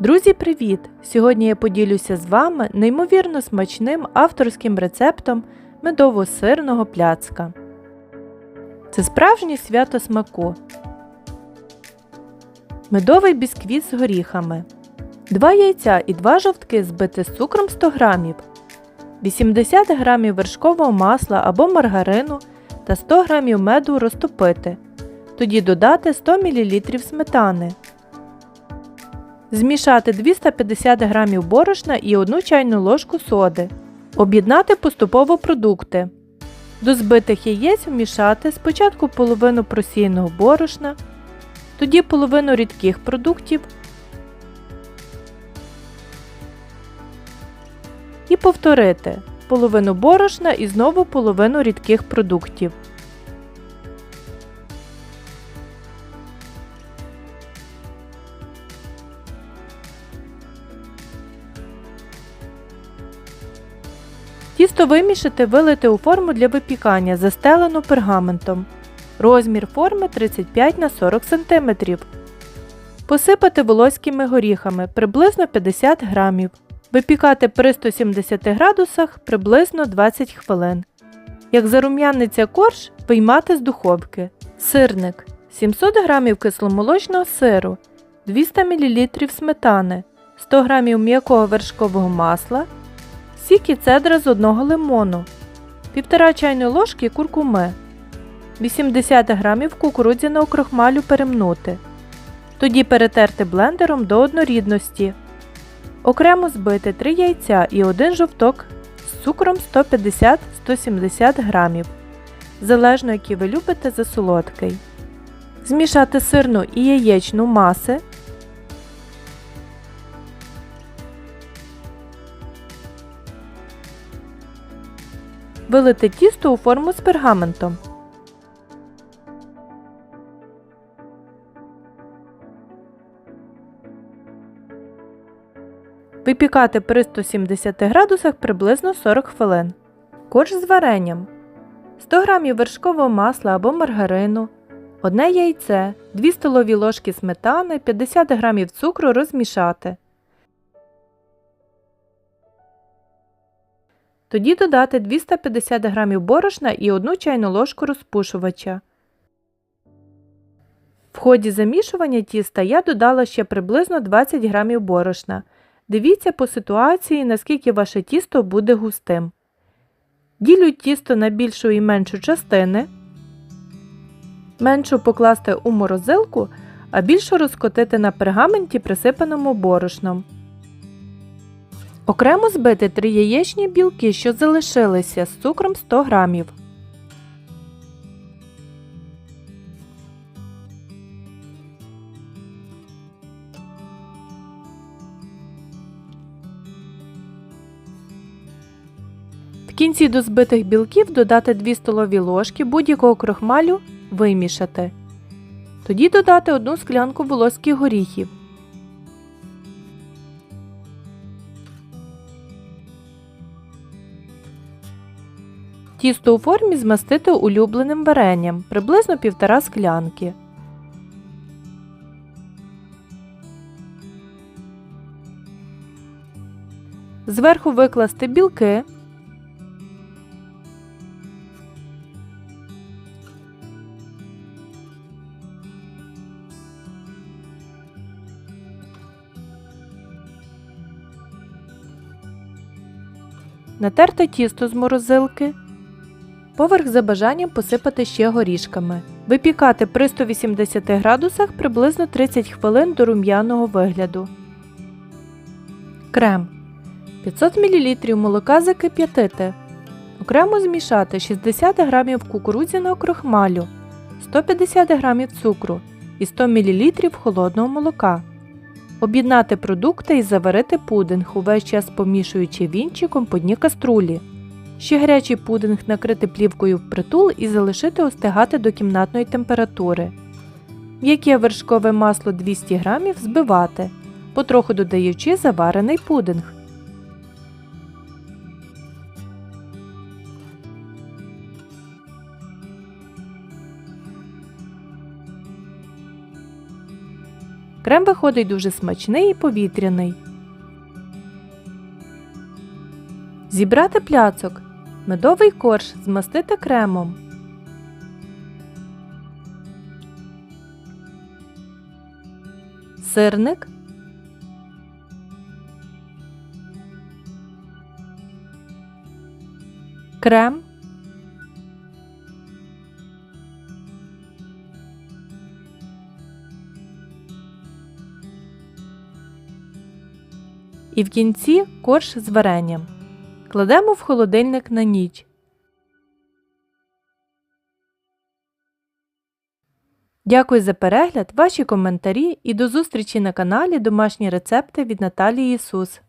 Друзі, привіт! Сьогодні я поділюся з вами неймовірно смачним авторським рецептом медово-сирного пляцка. Це справжнє свято смаку. Медовий бісквіт з горіхами. 2 яйця і 2 жовтки збити з цукром 100 г, 80 г вершкового масла або маргарину та 100 г меду розтопити. Тоді додати 100 мл сметани. Змішати 250 г борошна і 1 чайну ложку соди. Об'єднати поступово продукти. До збитих яєць вмішати спочатку половину просіяного борошна, тоді половину рідких продуктів і повторити половину борошна і знову половину рідких продуктів. Тісто вимішати вилити у форму для випікання, застелену пергаментом. Розмір форми 35 на 40 см. Посипати волоськими горіхами приблизно 50 г. Випікати при 170 градусах приблизно 20 хвилин. Як зарум'яниться корж, виймати з духовки. Сирник 700 г кисломолочного сиру, 200 мл сметани, 100 г м'якого вершкового масла, сік і цедра з одного лимону, 1,5 чайної ложки куркуми, 80 г кукурудзяного крохмалю перемнути. Тоді перетерти блендером до однорідності. Окремо збити 3 яйця і 1 жовток з цукром 150-170 г, залежно який ви любите за солодкий. Змішати сирну і яєчну маси. Вилити тісто у форму з пергаментом. Випікати при 170 градусах приблизно 40 хвилин. Корж з варенням. 100 г вершкового масла або маргарину, 1 яйце, 2 столові ложки сметани, 50 г цукру розмішати. Тоді додати 250 г борошна і 1 чайну ложку розпушувача. В ході замішування тіста я додала ще приблизно 20 г борошна. Дивіться по ситуації, наскільки ваше тісто буде густим. Ділю тісто на більшу і меншу частини. Меншу покласти у морозилку, а більшу розкотити на пергаменті, присипаному борошном. Окремо збити 3 яєчні білки, що залишилися з цукром 100 г. В кінці до збитих білків додати 2 столові ложки будь-якого крохмалю вимішати. Тоді додати 1 склянку волоських горіхів. Тісто у формі змастити улюбленим варенням приблизно 1,5 склянки. Зверху викласти білки. Натерте тісто з морозилки. Поверх за бажанням посипати ще горішками. Випікати при 180 градусах приблизно 30 хвилин до рум'яного вигляду. Крем 500 мл молока закип'ятити. Окремо змішати 60 г кукурудзяного крохмалю, 150 г цукру і 100 мл холодного молока. Об'єднати продукти і заварити пудинг, увесь час помішуючи вінчиком по дні каструлі. Ще гарячий пудинг накрити плівкою впритул і залишити остигати до кімнатної температури. М'яке вершкове масло 200 г збивати, потроху додаючи заварений пудинг. Крем виходить дуже смачний і повітряний. Зібрати пляцок. Медовий корж змастити кремом. Сирник. Крем. І в кінці корж з варенням. Кладемо в холодильник на ніч. Дякую за перегляд, ваші коментарі і до зустрічі на каналі Домашні рецепти від Наталії Ісус.